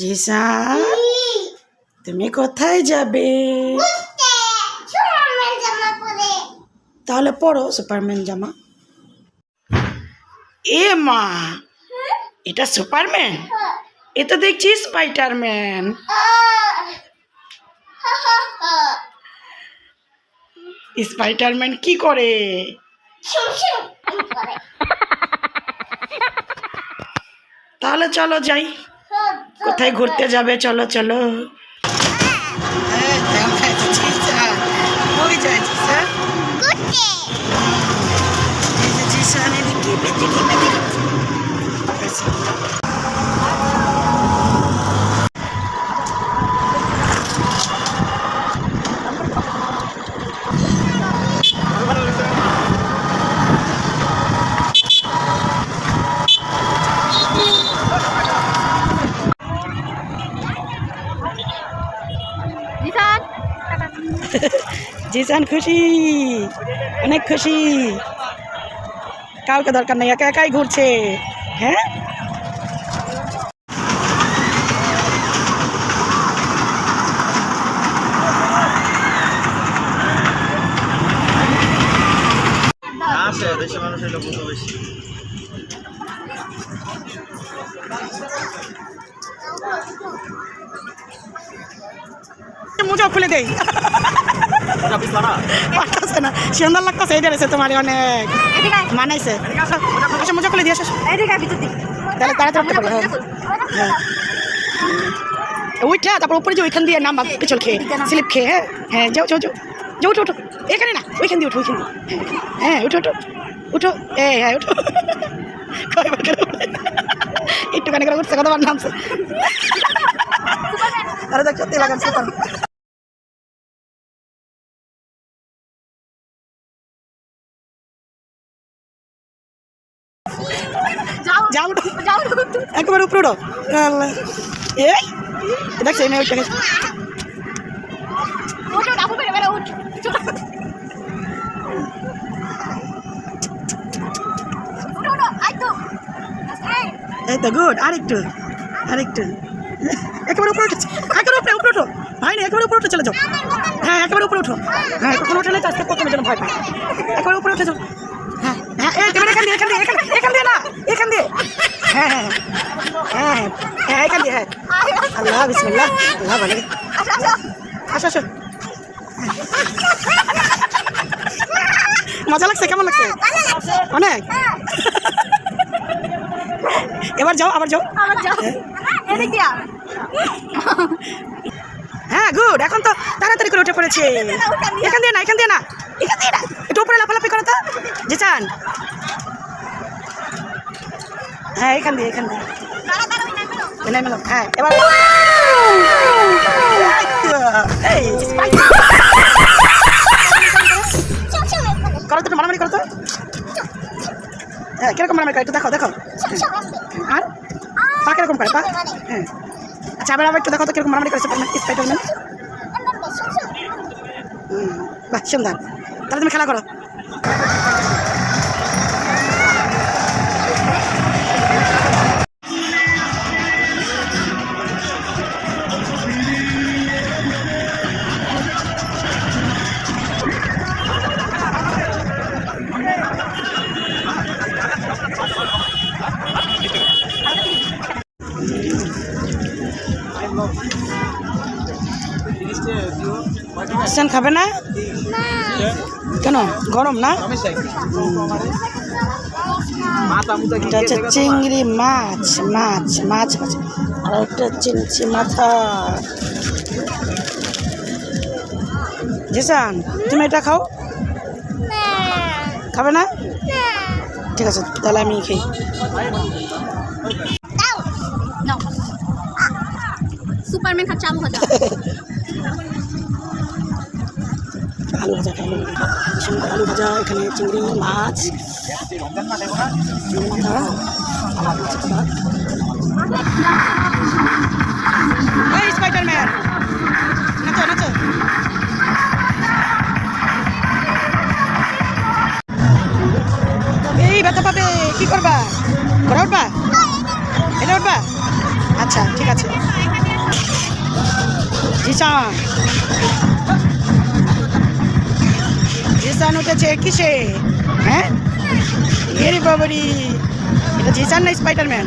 জিসান তুমি কোথায় যাবে? তাহলে পড়ো সুপারম্যান জামা। এ মা এটা সুপারম্যান এ তো দেখছি স্পাইডারম্যান স্পাইডারম্যান কি করে? তাহলে চলো যাই। কোথায় ঘুরতে যাবে? চলো চলো। Thank যায় জিসান খুশি। অনেক খুশি। কাউকে দরকার নেই একা একাই ঘুরছে। হ্যাঁ? আছে দেশের মানুষ এটা বুঝতে বেশি। মোজা খুলে দেই। তোমার অনেক। মানাইছে। আচ্ছা মোজা খুলে দিয়ে ভিতর দিকে। তাহলে ওইটা তারপর ওইখান দিয়ে নামবা পিছল খেয়ে স্লিপ খেয়ে হ্যাঁ হ্যাঁ যাও যাও যাও। যাও, উঠো উঠো এখানে না, ওইখান দিয়ে উঠো, ওইখান দিয়ে। হ্যাঁ উঠো উঠো উঠো। এ হ্যাঁ উঠো। করে? একটুখানি করে উঠছে কতবার নামছে। আরে দেখ সত্যি যাও যাও। একবার উপরে উঠো। এই দেখছি এই মেয়ে ওইটাকে ওঠো ডাবল করে বেরো উঠ। উঠো। উঠো আই তো। এই। তো গুড। আরেকটু আরেকটু। একেবারে উপরে উঠেছে একেবারে উপরে উপরে উঠো। ভাই না একেবারে উপরে উঠে চলে যাও। হ্যাঁ একেবারে উপরে উঠো। হ্যাঁ কখনো উঠে না তো আজকে প্রথমে যেন ভয় পাই একেবারে উপরে উঠে যাও। এখান দিয়ে এখান দিয়ে এখান এখান দিয়ে না এখান দিয়ে। হ্যাঁ হ্যাঁ হ্যাঁ হ্যাঁ হ্যাঁ এখান দিয়ে হ্যাঁ। আল্লাহ বিসমিল্লাহ আল্লাহ ভালো। আসো আসো। মজা লাগছে কেমন লাগছে? অনেক। এবার যাও আবার যাও। আবার যাও। হ্যাঁ। গুড এখন তো তাড়াতাড়ি করে উঠে পড়েছে। এখান দিয়ে না এখান দিয়ে না। এখান দিয়ে না। চান হ্যাঁ এখান দিয়ে এখান দিয়ে। হ্যাঁ এবার এই, করো তো মারামারি করো তো। হ্যাঁ কীরকম মারামারি করে একটু দেখো দেখো। আর? পা কীরকম করে পা? হ্যাঁ। আচ্ছা আবার আবার একটু দেখো তো কীরকম মারামারি করেছে স্পাইডারম্যান। হুম, বাহ সুন্দর। তাহলে তুমি খেলা করো। খাবে না। কেন? গরম না? এটা হচ্ছে চিংড়ি মাছ মাছ মাছ মাছ। আর একটা চিংড়ি মাথা জিসান তুমি এটা খাও? খাবে না? ঠিক আছে তাহলে আমি খাই সুপারম্যান খাচ্ছে আলু ভাজা। আলু ভাজা খাই। আলু ভাজা। সুন্দর আলু ভাজা, এখানে চিংড়ি, মাছ। এই ব্যথা পাবে, কি করবা? ঘরে উঠবা? জিসান উঠেছে কিসে? হ্যাঁ? এরে বাবারি। এটা জিসান না স্পাইডারম্যান